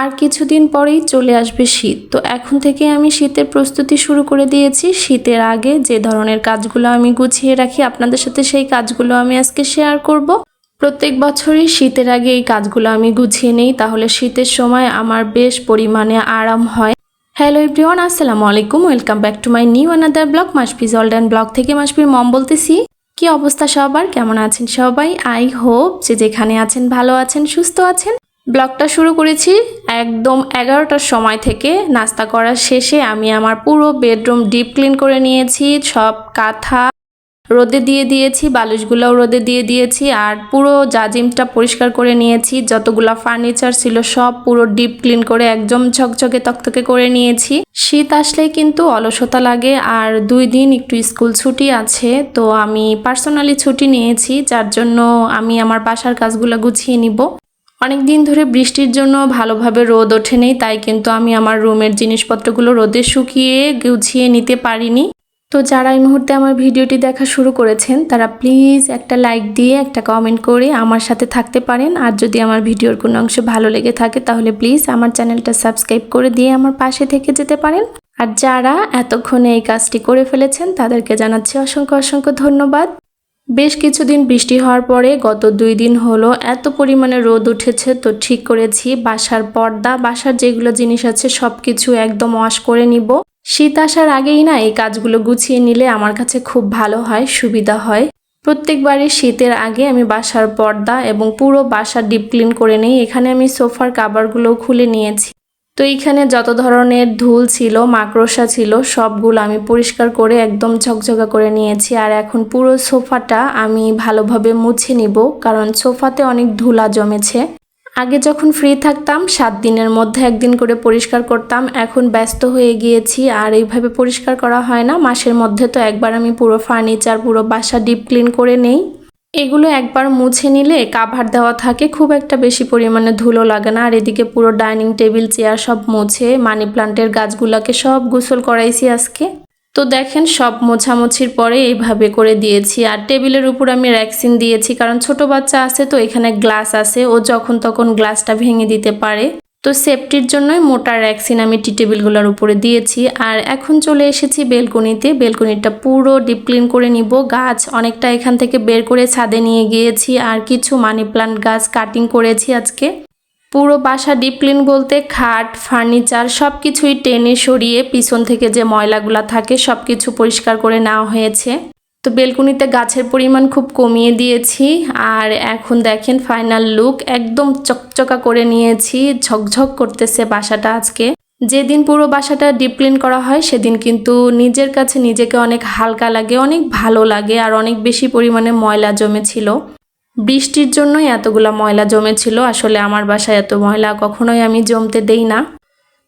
আর কিছুদিন পরেই চলে আসবে শীত। তো এখন থেকে আমি শীতের প্রস্তুতি শুরু করে দিয়েছি। শীতের আগে যে ধরনের কাজগুলো আমি গুছিয়ে রাখি, আপনাদের সাথে সেই কাজগুলো আমি আজকে শেয়ার করব। প্রত্যেক বছরই শীতের আগে এই কাজগুলো আমি গুছিয়ে নেই, তাহলে শীতের সময় আমার বেশ পরিমাণে আরাম হয়। হ্যালো এভরিওয়ান, আসসালামু আলাইকুম। Welcome back to my new another vlog মাসপিজ অল্ডান ব্লগ থেকে মাসপির মম বলতেছি। কি অবস্থা সবার? কেমন আছেন সবাই? আই হোপ যে যেখানে আছেন ভালো আছেন, সুস্থ আছেন। ব্লগটা শুরু করেছি একদম এগারোটার সময় থেকে নাস্তা করার শেষে আমি আমার পুরো বেডরুম ডিপ ক্লিন করে নিয়েছি, সব কাঁথা রোদে দিয়ে দিয়েছি, বালিশগুলোও রোদে দিয়ে দিয়েছি আর পুরো জাজিমটা পরিষ্কার করে নিয়েছি, যতগুলো ফার্নিচার ছিল সব পুরো ডিপ ক্লিন করে একদম ঝকঝকে তকতকে করে নিয়েছি। শীত আসলেই কিন্তু অলসতা লাগে আর দুই দিন একটু স্কুল ছুটি আছে, তো আমি পার্সোনালি ছুটি নিয়েছি, যার জন্য আমি আমার বাসার কাজগুলো গুছিয়ে নিব। অনেক দিন ধরে বৃষ্টির জন্য ভালোভাবে রোদ ওঠেনি, তাই কিন্তু আমি আমার রুমের জিনিসপত্রগুলো রোদে শুকিয়ে গুছিয়ে নিতে পারিনি। তো যারা এই মুহূর্তে আমার ভিডিওটি দেখা শুরু করেছেন, তারা প্লিজ একটা লাইক দিয়ে, একটা কমেন্ট করে আমার সাথে থাকতে পারেন। আর যদি আমার ভিডিওর কোনো অংশ ভালো লেগে থাকে, তাহলে প্লিজ আমার চ্যানেলটা সাবস্ক্রাইব করে দিয়ে আমার পাশে থেকে যেতে পারেন। আর যারা এতক্ষণে এই কাজটি করে ফেলেছেন, তাদেরকে জানাচ্ছি অসংখ্য অসংখ্য ধন্যবাদ। বেশ কিছুদিন বৃষ্টি হওয়ার পরে গত দুই দিন হলো এত পরিমাণে রোদ উঠেছে, তো ঠিক করেছি বাসার পর্দা, বাসার যেগুলো জিনিস আছে সব কিছু একদম ওয়াশ করে নিব। শীত আসার আগেই না এই কাজগুলো গুছিয়ে নিলে আমার কাছে খুব ভালো হয়, সুবিধা হয়। প্রত্যেকবারই শীতের আগে আমি বাসার পর্দা এবং পুরো বাসা ডিপ ক্লিন করে নিই। এখানে আমি সোফার কাবারগুলোও খুলে নিয়েছি। তো এইখানে যত ধরনের ধুল ছিল, মাকড়সা ছিল, সবগুলো আমি পরিষ্কার করে একদম ঝকঝকা করে নিয়েছি। আর এখন পুরো সোফাটা আমি ভালোভাবে মুছে নিব, কারণ সোফাতে অনেক ধুলা জমেছে। আগে যখন ফ্রি থাকতাম, সাত দিনের মধ্যে একদিন করে পরিষ্কার করতাম। এখন ব্যস্ত হয়ে গিয়েছি, আর এইভাবে পরিষ্কার করা হয় না। মাসের মধ্যে তো একবার আমি পুরো ফার্নিচার পুরো বাসা ডিপ ক্লিন করে নেই। এগুলো একবার মুছে নিলে কাভার দেওয়া থাকে, খুব একটা বেশি পরিমাণে ধুলো লাগে না। আর এদিকে পুরো ডাইনিং টেবিল চেয়ার সব মুছে মানি প্লান্টের গাছগুলোকে সব গোসল করাইছি আজকে। তো দেখেন, সব মোছামুছির পরে এইভাবে করে দিয়েছি। আর টেবিলের উপর আমি র্যাক্সিন দিয়েছি, কারণ ছোট বাচ্চা আছে তো, এখানে গ্লাস আছে, ও যখন তখন গ্লাসটা ভেঙে দিতে পারে। তো সেফটির জন্যই মোটা র্যাক্সিন আমি টি টেবিলগুলোর উপরে দিয়েছি। আর এখন চলে এসেছি বেলকনিতে। বেলকনিটা পুরো ডিপ ক্লিন করে নিব। গাছ অনেকটা এখান থেকে বের করে ছাদে নিয়ে গিয়েছি। আর কিছু মানি প্লান্ট গাছ কাটিং করেছি আজকে। পুরো বাসা ডিপ ক্লিন বলতে খাট ফার্নিচার সব কিছুই টেনে সরিয়ে পিছন থেকে যে ময়লাগুলা থাকে সব কিছু পরিষ্কার করে নেওয়া হয়েছে। তো বেলকুনিতে গাছের পরিমাণ খুব কমিয়ে দিয়েছি আর এখন দেখেন ফাইনাল লুক, একদম চকচকা করে নিয়েছি, ঝকঝক করতেছে বাসাটা আজকে। যেদিন পুরো বাসাটা ডিপ ক্লিন করা হয়, সেদিন কিন্তু নিজের কাছে নিজেকে অনেক হালকা লাগে, অনেক ভালো লাগে আর অনেক বেশি পরিমাণে ময়লা জমেছিল। বৃষ্টির জন্যই এতগুলা ময়লা জমেছিল, আসলে আমার বাসায় এত ময়লা কখনোই আমি জমতে দেই না।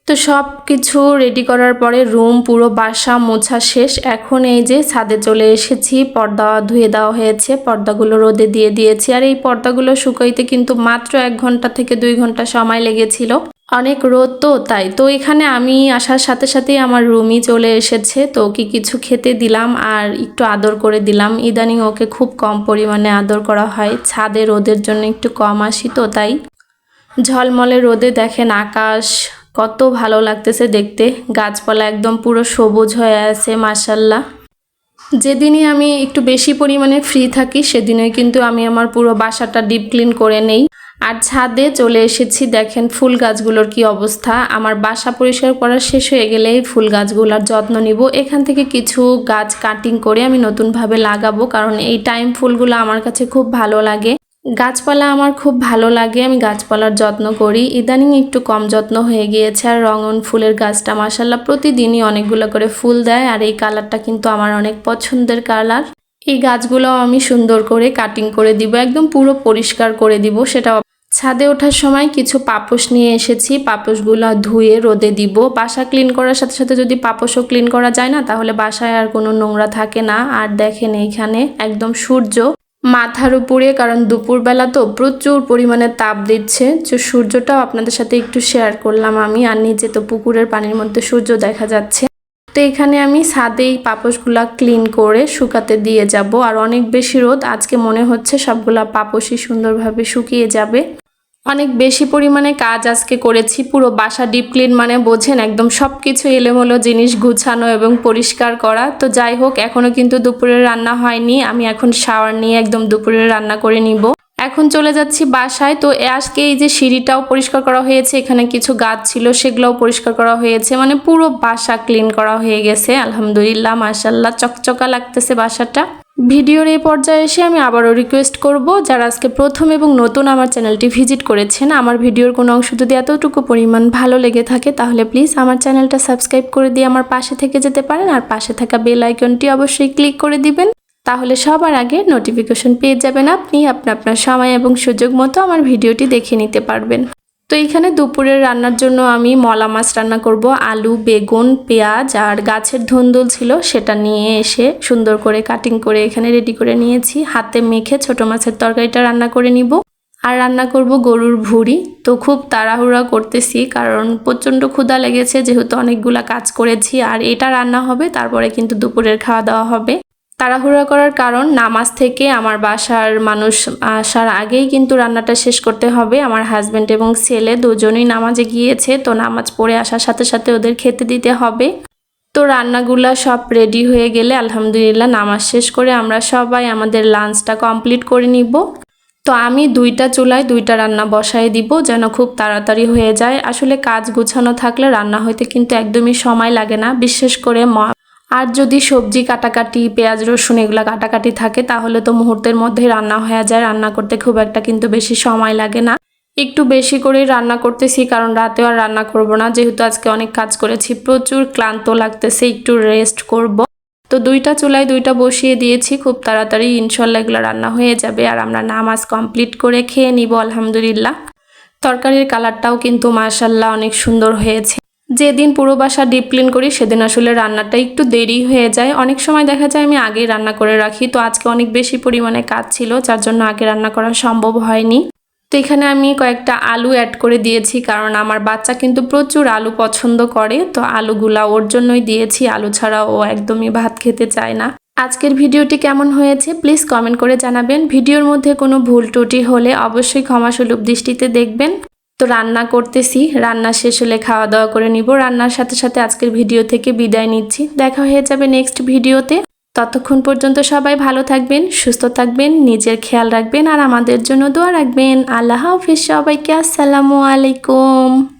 তো সব কিছু রেডি করার পরে রুম পুরো বাসা মোছা শেষ। এখন এই যে ছাদে চলে এসেছি, পর্দা ধুয়ে দেওয়া হয়েছে, পর্দাগুলো রোদে দিয়ে দিয়েছি। আর এই পর্দাগুলো শুকাইতে কিন্তু মাত্র এক ঘণ্টা থেকে দুই ঘণ্টা সময় লেগেছিল। অনেক রোদ তো, তাই। তো এখানে আমি আসার সাথে সাথেই আমার রুমই চলে এসেছে। তো ওকে কিছু খেতে দিলাম আর একটু আদর করে দিলাম। ইদানিং ওকে খুব কম পরিমাণে আদর করা হয়। ছাদে রোদের জন্য একটু কম আসি তো, তাই। ঝলমলে রোদে দেখেন আকাশ কত ভালো লাগতেছে দেখতে। গাছপালা একদম পুরো সবুজ হয়ে আছে মাসাল্লাহ যেদিনই আমি একটু বেশি পরিমাণে ফ্রি থাকি, সেদিনই কিন্তু আমি আমার পুরো বাসাটা ডিপ ক্লিন করে নেই। আর ছাদে চলে এসেছি, দেখেন ফুল গাছগুলোর কি অবস্থা। আমার বাসা পরিষ্কার করা শেষ হয়ে গেলেই ফুল গাছগুলোর যত্ন নিব। এখান থেকে কিছু গাছ কাটিং করে আমি নতুনভাবে লাগাবো, কারণ এই টাইম ফুলগুলো আমার কাছে খুব ভালো লাগে। গাছপালা আমার খুব ভালো লাগে, আমি গাছপালার যত্ন করি। ইদানিং একটু কম যত্ন হয়ে গিয়েছে আর রঙন ফুলের গাছটা মাসাল্লাহ প্রতিদিনই অনেকগুলো করে ফুল দেয় আর এই কালারটা কিন্তু আমার অনেক পছন্দের কালার। এই গাছগুলো আমি সুন্দর করে কাটিং করে দিব, একদম পুরো পরিষ্কার করে দিব। সেটা ছাদে ওঠার সময় কিছু পাপোশ নিয়ে এসেছি, পাপোশগুলো ধুয়ে রোদে দিব। বাসা ক্লিন করার সাথে সাথে যদি পাপোশও ক্লিন করা যায় না, তাহলে বাসায় আর কোনো নোংরা থাকে না। আর দেখেন এইখানে একদম সূর্য। মাথার উপরে, কারণ দুপুরবেলা তো প্রচুর পরিমাণে তাপ দিচ্ছে। তো সূর্যটাও আপনাদের সাথে একটু শেয়ার করলাম আমি, আর নিজে তো পুকুরের পানির মধ্যে সূর্য দেখা যাচ্ছে। তো এখানে আমি ছাদেই পাপোশগুলা ক্লিন করে শুকাতে দিয়ে যাব। আর অনেক বেশি রোদ, আজকে মনে হচ্ছে সবগুলা পাপোশই সুন্দরভাবে শুকিয়ে যাবে। অনেক বেশি পরিমাণে কাজ আজকে করেছি, পুরো বাসা ডিপ ক্লিন মানে বোঝেন একদম সব কিছু এলোমেলো জিনিস গুছানো এবং পরিষ্কার করা। তো যাই হোক এখনও কিন্তু দুপুরের রান্না হয়নি, আমি এখন শাওয়ার নিয়ে একদম দুপুরের রান্না করে নিব। এখন চলে যাচ্ছি বাসায়, তো আজকে এই যে সিঁড়িটাও পরিষ্কার করা হয়েছে, এখানে কিছু গাছ ছিল, সেগুলোও পরিষ্কার করা হয়েছে মানে পুরো বাসা ক্লিন করা হয়ে গেছে, আলহামদুলিল্লাহ মাশাল্লাহ চকচকা লাগতেছে বাসাটা। ভিডিওর এই পর্যায়ে এসে আমি আবারও রিকোয়েস্ট করব, যারা আজকে প্রথম এবং নতুন আমার চ্যানেলটি ভিজিট করেছেন, আমার ভিডিওর কোনো অংশ যদি এতটুকু পরিমাণ ভালো লেগে থাকে, তাহলে প্লিজ আমার চ্যানেলটা সাবস্ক্রাইব করে দিয়ে আমার পাশে থেকে যেতে পারেন, আর পাশে থাকা বেল আইকনটি অবশ্যই ক্লিক করে দিবেন। তাহলে সবার আগে নোটিফিকেশন পেয়ে যাবেন আপনি, আপনা আপনার সময় এবং সুযোগ মতো আমার ভিডিওটি দেখে নিতে পারবেন। তো এখানে দুপুরের রান্নার জন্য আমি মলা মাছ রান্না করব, আলু, বেগুন, পেঁয়াজ আর গাছের ধুন্দুল ছিল সেটা নিয়ে এসে সুন্দর করে কাটিং করে এখানে রেডি করে নিয়েছি। হাতে মেখে ছোট মাছের তরকারিটা রান্না করে নিব। আর রান্না করব গরুর ভুড়ি। তো খুব তাড়াহুড়া করতেছি কারণ প্রচণ্ড ক্ষুধা লেগেছে, যেহেতু অনেকগুলা কাজ করেছি আর এটা রান্না হবে, তারপরে কিন্তু দুপুরের খাওয়া দাওয়া হবে। তাড়াহুড়া করার কারণ নামাজ থেকে আমার বাসার মানুষ আসার আগেই কিন্তু রান্নাটা শেষ করতে হবে। আমার হাজব্যান্ড এবং ছেলে দুজনেই নামাজে গিয়েছে, তো নামাজ পড়ে আসার সাথে সাথে ওদের খেতে দিতে হবে। তো রান্নাগুলা সব রেডি হয়ে গেলে আলহামদুলিল্লাহ নামাজ শেষ করে আমরা সবাই আমাদের লাঞ্চটা কমপ্লিট করে নিব। তো আমি দুইটা চুলায় দুইটা রান্না বসায় দিব যেন খুব তাড়াতাড়ি হয়ে যায়। আসলে কাজ গুছানো থাকলে রান্না হইতে কিন্তু একদমই সময় লাগে না, বিশেষ করে ম- আর যদি সবজি, কাটাকাটি, পেঁয়াজ, রসুন এগুলো কাটাকাটি থাকে, তাহলে তো মুহূর্তের মধ্যে রান্না হয়ে যায়। রান্না করতে খুব একটা কিন্তু বেশি সময় লাগে না। একটু বেশি করে রান্না করতেছি, কারণ রাতেও আর রান্না করব না। যেহেতু আজকে অনেক কাজ করেছি, প্রচুর ক্লান্ত লাগতেছে, একটু রেস্ট করব। তো দুইটা চুলায় দুইটা বসিয়ে দিয়েছি, খুব তাড়াতাড়ি ইনশাল্লাহ এগুলো রান্না হয়ে যাবে আর আমরা নামাজ কমপ্লিট করে খেয়ে নিব, আলহামদুলিল্লাহ। তরকারির কালারটাও কিন্তু মাশাল্লাহ অনেক সুন্দর হয়েছে। যেদিন পুরো বাসা ডিপ ক্লিন করি, সেদিন আসলে রান্নাটা একটু দেরি হয়ে যায়। অনেক সময় দেখা যায় আমি আগেই রান্না করে রাখি, তো আজকে অনেক বেশি পরিমাণে কাজ ছিল, যার জন্য আগে রান্না করা সম্ভব হয়নি। তো এখানে আমি কয়েকটা আলু অ্যাড করে দিয়েছি, কারণ আমার বাচ্চা কিন্তু প্রচুর আলু পছন্দ করে, তো আলুগুলা ওর জন্যই দিয়েছি। আলু ছাড়া ও একদমই ভাত খেতে চায় না। আজকের ভিডিওটি কেমন হয়েছে প্লিজ কমেন্ট করে জানাবেন। ভিডিওর মধ্যে কোনো ভুল ত্রুটি হলে অবশ্যই ক্ষমাসুলভ দৃষ্টিতে দেখবেন। তো রান্না করতেছি। রান্না শেষ হলে খাওয়া দাওয়া করে নিব। রান্নার সাথে সাথে আজকের ভিডিও থেকে বিদায় নিচ্ছি। দেখা হয়ে যাবে নেক্সট ভিডিওতে। ততক্ষণ পর্যন্ত সবাই ভালো থাকবেন, সুস্থ থাকবেন, নিজের খেয়াল রাখবেন, আর আমাদের জন্য দোয়া রাখবেন। আল্লাহ হাফিজ সবাইকে। আসসালামু আলাইকুম।